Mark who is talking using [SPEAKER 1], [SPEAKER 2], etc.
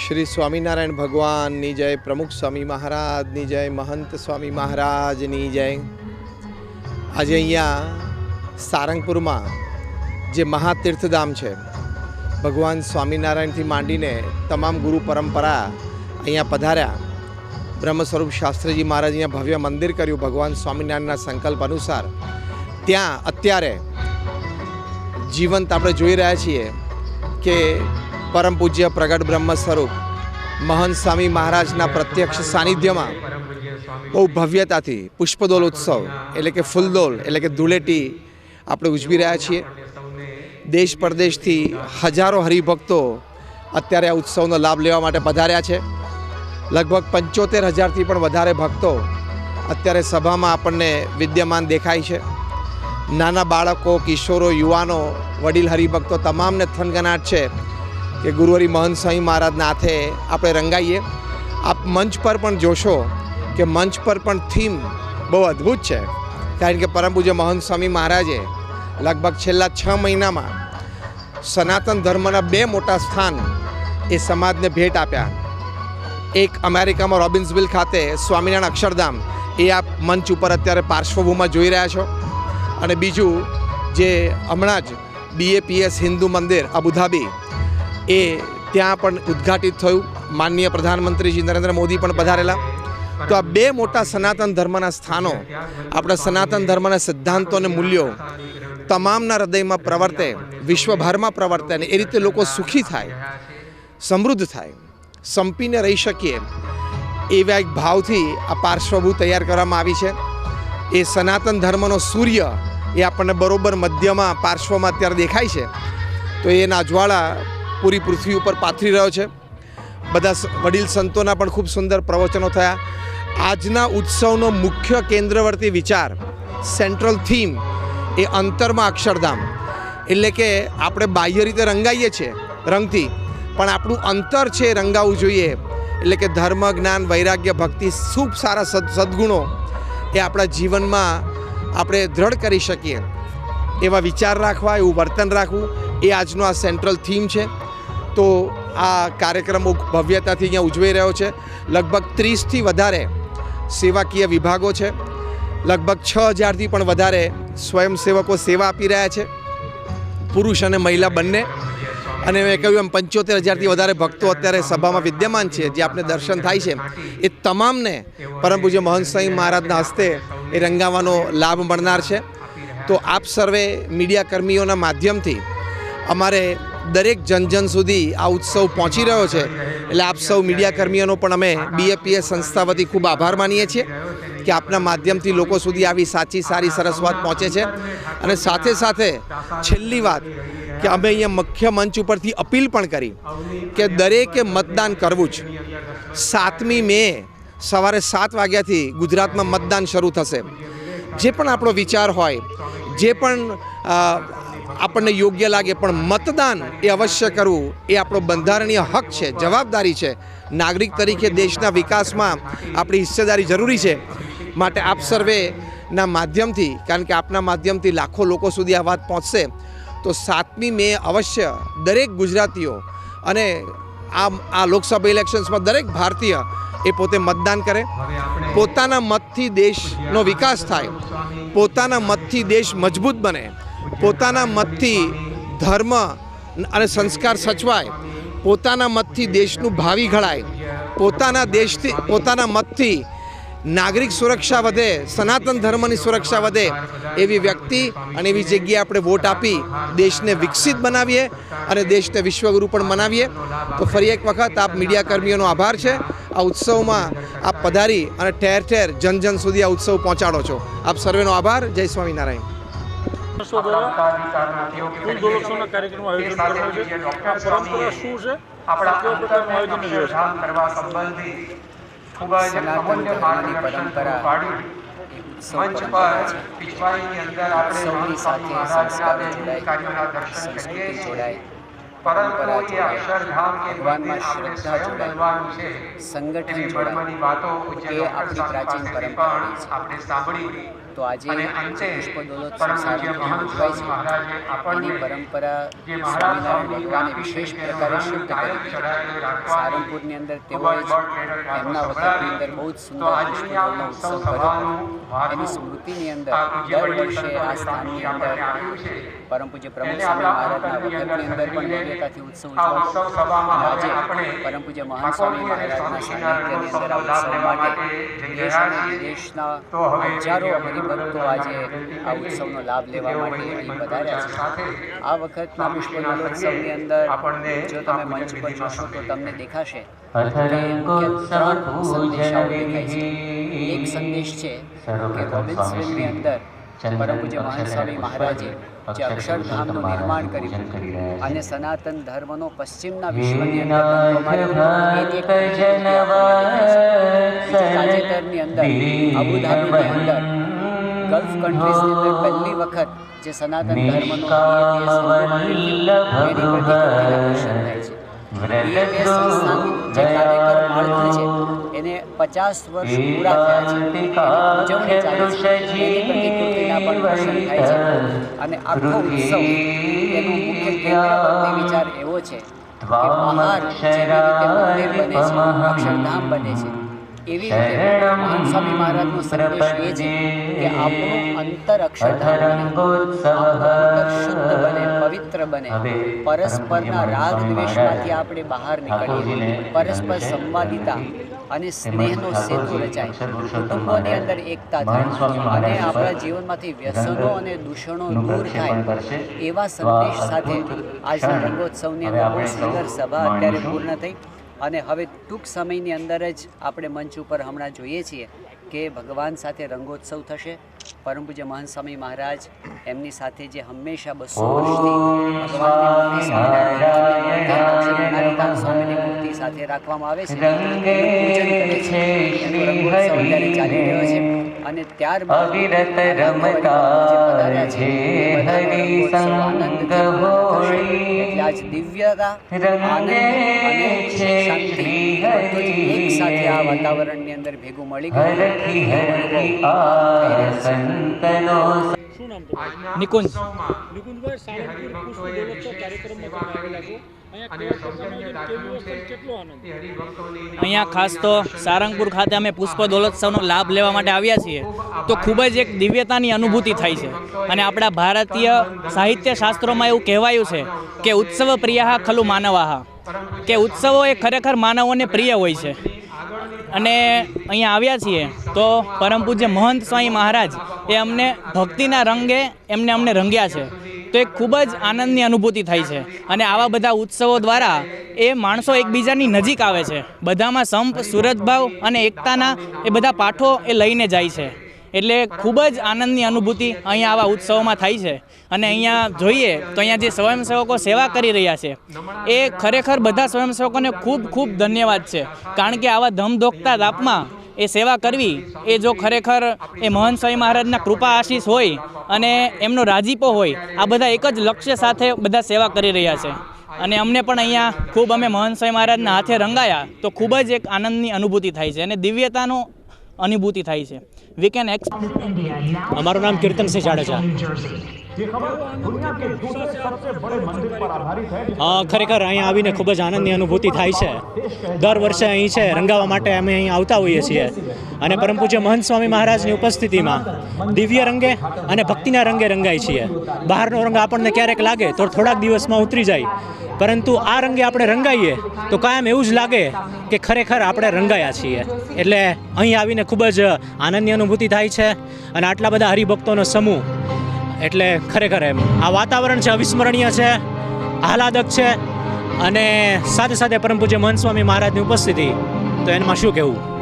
[SPEAKER 1] શ્રી સ્વામિનારાયણ ભગવાનની જય, પ્રમુખ સ્વામી મહારાજની જય, મહંત સ્વામી મહારાજની જય. આજે અહીંયા સારંગપુરમાં જે મહાતીર્થધામ છે, ભગવાન સ્વામિનારાયણથી માંડીને તમામ ગુરુ પરંપરા અહીંયા પધાર્યા. બ્રહ્મ સ્વરૂપ શાસ્ત્રીજી મહારાજ અહીંયા ભવ્ય મંદિર કર્યું ભગવાન સ્વામિનારાયણના સંકલ્પ અનુસાર. ત્યાં અત્યારે જીવંત આપણે જોઈ રહ્યા છીએ કે પરમ પૂજ્ય પ્રગટ બ્રહ્મ સ્વરૂપ મહંત સ્વામી મહારાજના પ્રત્યક્ષ સાનિધ્યમાં બહુ ભવ્યતાથી પુષ્પદોલ ઉત્સવ, એટલે કે ફૂલદોલ, એટલે કે ધૂળેટી આપણે ઉજવી રહ્યા છીએ. દેશ પરદેશથી હજારો હરિભક્તો અત્યારે આ ઉત્સવનો લાભ લેવા માટે પધાર્યા છે. લગભગ પંચોતેર હજારથી પણ વધારે ભક્તો અત્યારે સભામાં આપણને વિદ્યમાન દેખાય છે. નાના બાળકો, કિશોરો, યુવાનો, વડીલ હરિભક્તો તમામને થનગનાટ છે. કે ગુરુવરી મહંત સ્વામી મહારાજના હાથે આપણે રંગાઈએ. આપ મંચ પર પણ જોશો કે મંચ પર પણ થીમ બહુ અદ્ભુત છે. કારણ કે પરમ પૂજ્ય મહંત સ્વામી મહારાજે લગભગ છેલ્લા છ મહિનામાં સનાતન ધર્મના બે મોટા સ્થાન એ સમાજને ભેટ આપ્યા. એક અમેરિકામાં રોબિન્સવિલ ખાતે સ્વામિનારાયણ અક્ષરધામ એ આપ મંચ ઉપર અત્યારે પાર્શ્વભૂમાં જોઈ રહ્યા છો. અને બીજું જે હમણાં જ બીએપીએસ હિન્દુ મંદિર અબુધાબી એ ત્યાં પણ ઉદ્ઘાટિત થયું. માનનીય પ્રધાનમંત્રીજી નરેન્દ્ર મોદી પણ પધારેલા. તો આ બે મોટા સનાતન ધર્મના સ્થાનો, આપણા સનાતન ધર્મના સિદ્ધાંતો અને મૂલ્યો તમામના હૃદયમાં પ્રવર્તે, વિશ્વભરમાં પ્રવર્તે અને એ રીતે લોકો સુખી થાય, સમૃદ્ધ થાય, સંપીને રહી શકીએ એવા એક ભાવથી આ પાર્શ્વભૂ તૈયાર કરવામાં આવી છે. એ સનાતન ધર્મનો સૂર્ય એ આપણને બરોબર મધ્યમાં, પાર્શ્વમાં અત્યારે દેખાય છે. તો એના જ્વાળા પૂરી પૃથ્વી ઉપર પાથરી રહ્યો છે. બધા વડીલ સંતોના પણ ખૂબ સુંદર પ્રવચનો થયા. આજના ઉત્સવનો મુખ્ય કેન્દ્રવર્તી વિચાર સેન્ટ્રલ થીમ એ અંતરમાં અક્ષરધામ. એટલે કે આપણે બાહ્ય રીતે રંગાઈએ છીએ, રંગથી. પણ આપણું અંતર છે રંગાવવું જોઈએ. એટલે કે ધર્મ, જ્ઞાન, વૈરાગ્ય, ભક્તિ, ખૂબ સારા સદ, સદ્ગુણો એ આપણા જીવનમાં આપણે દ્રઢ કરી શકીએ. એવા વિચાર રાખવા, એવું વર્તન રાખવું એ આજનો આ સેન્ટ્રલ થીમ છે. તો આ કાર્યક્રમ ભવ્યતાથી અહીંયા ઉજવાઈ રહ્યો છે. લગભગ ત્રીસથી વધારે સેવાકીય વિભાગો છે. લગભગ છ હજારથી પણ વધારે સ્વયંસેવકો સેવા આપી રહ્યા છે. પુરુષ અને મહિલા બંને. અને મેં કહ્યું એમ પંચોતેર હજારથી વધારે ભક્તો અત્યારે સભામાં વિદ્યમાન છે, જે આપણે દર્શન થાય છે. એ તમામને, પરમ પૂજ્ય મહંત મહારાજના હસ્તે એ રંગાવાનો લાભ મળનાર છે. તો આપ સર્વે મીડિયા કર્મીઓના માધ્યમથી અમારે દરેક જનજન સુધી આ ઉત્સવ પહોંચી રહ્યો છે. એટલે આપ સૌ મીડિયા કર્મીઓનો પણ અમે બીએપીએસ સંસ્થા વતી ખૂબ આભાર માનીએ છીએ કે આપના માધ્યમથી લોકો સુધી આવી સાચી, સારી, સરસ વાત પહોંચે છે. અને સાથે સાથે છેલ્લી વાત કે અમે અહીંયા મુખ્ય મંચ ઉપરથી અપીલ પણ કરી કે દરેકે મતદાન કરવું જ. સાતમી મે સવારે સાત વાગ્યાથી ગુજરાતમાં મતદાન શરૂ થશે. જે પણ આપણો વિચાર હોય, જે પણ આપણને યોગ્ય લાગે, પણ મતદાન એ અવશ્ય કરવું એ આપણો બંધારણીય હક છે, જવાબદારી છે. નાગરિક તરીકે દેશના વિકાસમાં આપણી હિસ્સેદારી જરૂરી છે. માટે આપ સર્વેના માધ્યમથી, કારણ કે આપના માધ્યમથી લાખો લોકો સુધી આ વાત પહોંચશે, તો સાતમી મે અવશ્ય દરેક ગુજરાતીઓ અને આ આ લોકસભા ઇલેક્શન્સમાં દરેક ભારતીય એ પોતે મતદાન કરે. પોતાના મતથી દેશનો વિકાસ થાય. પોતાના મતથી દેશ મજબૂત બને. પોતાના મતથી ધર્મ અને સંસ્કાર સચવાય, પોતાના મતથી દેશનું ભાવિ ઘડાય, પોતાના દેશથી, પોતાના મતથી નાગરિક સુરક્ષા વધે, સનાતન ધર્મની સુરક્ષા વધે એવી વ્યક્તિ અને એવી જગ્યાએ આપણે વોટ આપી દેશને વિકસિત બનાવીએ અને દેશને વિશ્વગુરુ પણ બનાવીએ તો ફરી એક વખત આપ મીડિયાકર્મીઓનો આભાર છે. આ ઉત્સવમાં આપ પધારી અને ઠેર ઠેર જન જન સુધી આ ઉત્સવ પહોંચાડો છો. આપ સર્વેનો આભાર. જય સ્વામિનારાયણ.
[SPEAKER 2] વર્ષો દ્વારા ફૂલ દોલોત્સવના કાર્યક્રમનું આયોજન કરવામાં છે આ પરંપરા શું છે
[SPEAKER 3] આપણા
[SPEAKER 2] કેવા પ્રકારનું આયોજન
[SPEAKER 3] અંતરમનને
[SPEAKER 2] વ્યવસ્થા
[SPEAKER 3] પ્રદાન કરવા સંબંધી ખૂબ જ
[SPEAKER 4] સનાતન
[SPEAKER 3] અમૂલ્ય
[SPEAKER 4] ધર્મની
[SPEAKER 3] માર્ગદર્શન
[SPEAKER 4] પરંપરા
[SPEAKER 3] પૂરું પાડ્યું
[SPEAKER 4] ઉત્સવ
[SPEAKER 3] મંચ
[SPEAKER 4] પરંપરા
[SPEAKER 3] પર
[SPEAKER 4] છે.
[SPEAKER 3] પીછવાઈની અંદર આપણે
[SPEAKER 4] સૌની
[SPEAKER 3] મહંત સ્વામી
[SPEAKER 4] સાથે
[SPEAKER 3] મહારાજના
[SPEAKER 4] સંસ્કારો
[SPEAKER 3] બે
[SPEAKER 4] જોડાય,
[SPEAKER 3] કાર્યોના દર્શન કરીએ
[SPEAKER 4] સંસ્કૃતિ
[SPEAKER 3] છીએ
[SPEAKER 4] જોડાય
[SPEAKER 3] પરંતુ
[SPEAKER 4] પરંપરા
[SPEAKER 3] એ
[SPEAKER 4] જોડાય,
[SPEAKER 3] અક્ષરધામ કે
[SPEAKER 4] ભગવાનમાં
[SPEAKER 3] મંદિર આપણે
[SPEAKER 4] શ્રદ્ધા
[SPEAKER 3] સ્વયં
[SPEAKER 4] જોડાય,
[SPEAKER 3] બનવાનું છે
[SPEAKER 4] સંગઠન
[SPEAKER 3] એવી
[SPEAKER 4] જોડાય.
[SPEAKER 3] મર્મની વાતો પૂજ્ય
[SPEAKER 4] એ
[SPEAKER 3] ડૉક્ટર
[SPEAKER 4] આપણી
[SPEAKER 3] સાહેબ
[SPEAKER 4] પ્રાચીન
[SPEAKER 3] પાસેથી
[SPEAKER 4] પરંપરા
[SPEAKER 3] પણ
[SPEAKER 4] છે.
[SPEAKER 3] આપણે સાંભળી
[SPEAKER 4] તો આજે
[SPEAKER 3] અને અંતે પરમ પૂજ્ય
[SPEAKER 4] સારંગપુરમાં
[SPEAKER 3] સ્વામી
[SPEAKER 4] છે. એની પરંપરા
[SPEAKER 3] મહારાજ
[SPEAKER 4] સ્વામિનારાયણ ભગવાને વિશેષ પ્રકારે શુદ્ધ કરી. સારંગપુરની અંદર તેઓએ એમના વખતની અંદર બહુ જ સુંદર પુષ્પદોલનો ઉત્સવ કર્યો. એની સ્મૃતિની અંદર દર વર્ષે આ સ્થાનની અંદર પરમ પૂજ્ય પ્રમુખ સ્વામી મહારાજના વખતની અંદર પણ ભવ્યતાથી ઉત્સવ ઉજવાય. આજે પરમ પૂજ્ય મહાન સ્વામી મહારાજના સાનિધ્યની અંદર આ ઉત્સવ માટે દેશ અને વિદેશના હજારો હરિભક્તો આજે આ ઉત્સવનો લાભ લેવા માટે અહીં પધાર્યા છે. આ વખતના પુષ્પ દોલોત્સવની અંદર જો તમે મંચ પર જોશો તો તમને દેખાશે. સંદેશાઓ દેખાય છે. એક સંદેશ છે કે રોબિન્સવિલની અંદર પરમ પૂજ્ય મહાન સ્વામી મહારાજે જે અક્ષરધામનું નિર્માણ કર્યું. અને સનાતન ધર્મનો પશ્ચિમના વિશ્વની અંદર તાજેતરની અંદર અબુધાબીની અંદર ગલ્ફ કન્ટ્રીઝની અંદર પહેલી વખત જે સનાતન ધર્મનો એની પચાસ વર્ષ પૂરા થયા છે. ઉજવણી ચાલે છે. એની પ્રતિકૃતિના પણ દર્શન થાય છે. અને આખો ઉત્સવ એનો મુખ્ય કેન્દ્ર વિચાર એવો છે કે મહાર જેવી રીતે મંદિર બને છે અક્ષરધામ બને છે. એવી રીતે મહાન સ્વામી મહારાજનો સંદેશ એ છે કે આપણું અંતર અક્ષરધામ બને આપણું અંતર શુદ્ધ બને પવિત્ર બને. પરસ્પરના રાગ દ્વેષમાંથી આપણે બહાર નીકળીએ. પરસ્પર સંવાદિતા અને સ્નેહનો સેતુ રચાય. કુટુંબોની અંદર એકતા થાય અને આપણા જીવનમાંથી વ્યસનો અને દૂષણો દૂર થાય. એવા સંદેશ સાથે આજના રંગોત્સવની અંદર સુંદર સભા અત્યારે પૂર્ણ થઈ. અને હવે ટૂંક સમયની અંદર જ આપણે મંચ ઉપર હમણાં જોઈએ છીએ કે ભગવાન સાથે રંગોત્સવ થશે. પરમ પૂજ્ય મહંત સ્વામી મહારાજ એમની સાથે જે હંમેશા બસો સ્વામીની મૂર્તિ સાથે રાખવામાં આવે છે. અને ત્યારબાદ
[SPEAKER 5] અવિરત રમતા
[SPEAKER 4] છે એ
[SPEAKER 5] હરિ
[SPEAKER 4] રંગોત્સવ
[SPEAKER 5] સંગ હોળી.
[SPEAKER 4] એટલે આજ દિવ્યતા
[SPEAKER 5] રંગે છે શ્રી
[SPEAKER 4] એક સાથે આ વાતાવરણની અંદર ભેગું મળી ગયું.
[SPEAKER 5] હરખી હરખી આ
[SPEAKER 4] અનુભવ થઈ રહ્યો છે.
[SPEAKER 5] સંતનો
[SPEAKER 2] શું નામ
[SPEAKER 6] નિકુંજ.
[SPEAKER 2] નિકુંજભાઈ સારંગપુર કાર્યક્રમમાં આવેલા છો. અહીંયા
[SPEAKER 6] ખાસ તો સારંગપુર ખાતે અમે પુષ્પ દોલોત્સવનો લાભ લેવા માટે આવ્યા છીએ. તો ખૂબ જ એક દિવ્યતાની અનુભૂતિ થાય છે. અને આપણા ભારતીય સાહિત્ય શાસ્ત્રોમાં એવું કહેવાયું છે કે ઉત્સવ પ્રિયા ખલુ માનવાહ. કે ઉત્સવો એ ખરેખર માનવોને પ્રિય હોય છે. અને અહીંયા આવ્યા છીએ તો પરમ પૂજ્ય મહંત સ્વામી મહારાજ એ અમને ભક્તિના રંગે એમને અમને રંગ્યા છે. તો એક ખૂબ જ આનંદની અનુભૂતિ થાય છે. અને આવા બધા ઉત્સવો દ્વારા એ માણસો એકબીજાની નજીક આવે છે. બધામાં સંપ, સુરતભાવ અને એકતાના એ બધા પાઠો એ લઈને જાય છે. એટલે ખૂબ જ આનંદની અનુભૂતિ અહીંયા આવા ઉત્સવોમાં થાય છે. અને અહીંયા જોઈએ તો અહીંયા જે સ્વયંસેવકો સેવા કરી રહ્યા છે, એ ખરેખર બધા સ્વયંસેવકોને ખૂબ ખૂબ ધન્યવાદ છે. કારણ કે આવા ધમધોકતા તાપમાં એ સેવા કરવી એ જો ખરેખર એ મહંત સ્વામી મહારાજના કૃપા આશીષ હોય અને એમનો રાજીપો હોય આ બધા એક જ લક્ષ્ય સાથે બધા સેવા કરી રહ્યા છે. અને અમને પણ અહીંયા ખૂબ અમે મહંત સ્વામી મહારાજના હાથે રંગાયા તો ખૂબ જ એક આનંદની અનુભૂતિ થાય છે અને દિવ્યતાનો અનુભૂતિ થાય છે. વી કેન એક્સ
[SPEAKER 7] અમારું નામ કીર્તનસિંહ જાડેજા. ખરેખર અહીંયા આવીને ખૂબ જ આનંદની અનુભૂતિ થાય છે. દર વર્ષે અહીં છે રંગાવા માટે અમે અહીં આવતા હોઈએ છીએ. અને પરમ પૂજ્ય મહંત સ્વામી મહારાજની ઉપસ્થિતિમાં દિવ્ય રંગે અને ભક્તિના રંગે રંગાય છીએ. બહારનો રંગ આપણને ક્યારેક લાગે તો થોડાક દિવસમાં ઉતરી જાય. પરંતુ આ રંગે આપણે રંગાઈએ તો કાયમ એવું જ લાગે કે ખરેખર આપણે રંગાયા છીએ. એટલે અહીં આવીને ખૂબ જ આનંદની અનુભૂતિ થાય છે. અને આટલા બધા હરિભક્તોનો સમૂહ એટલે ખરેખર એમ. આ વાતાવરણ છે અવિસ્મરણીય છે, આહલાદક છે અને સાથે સાથે પરમ પૂજ્ય મહંત સ્વામી મહારાજની ઉપસ્થિતિ. તો એમાં શું કહેવું?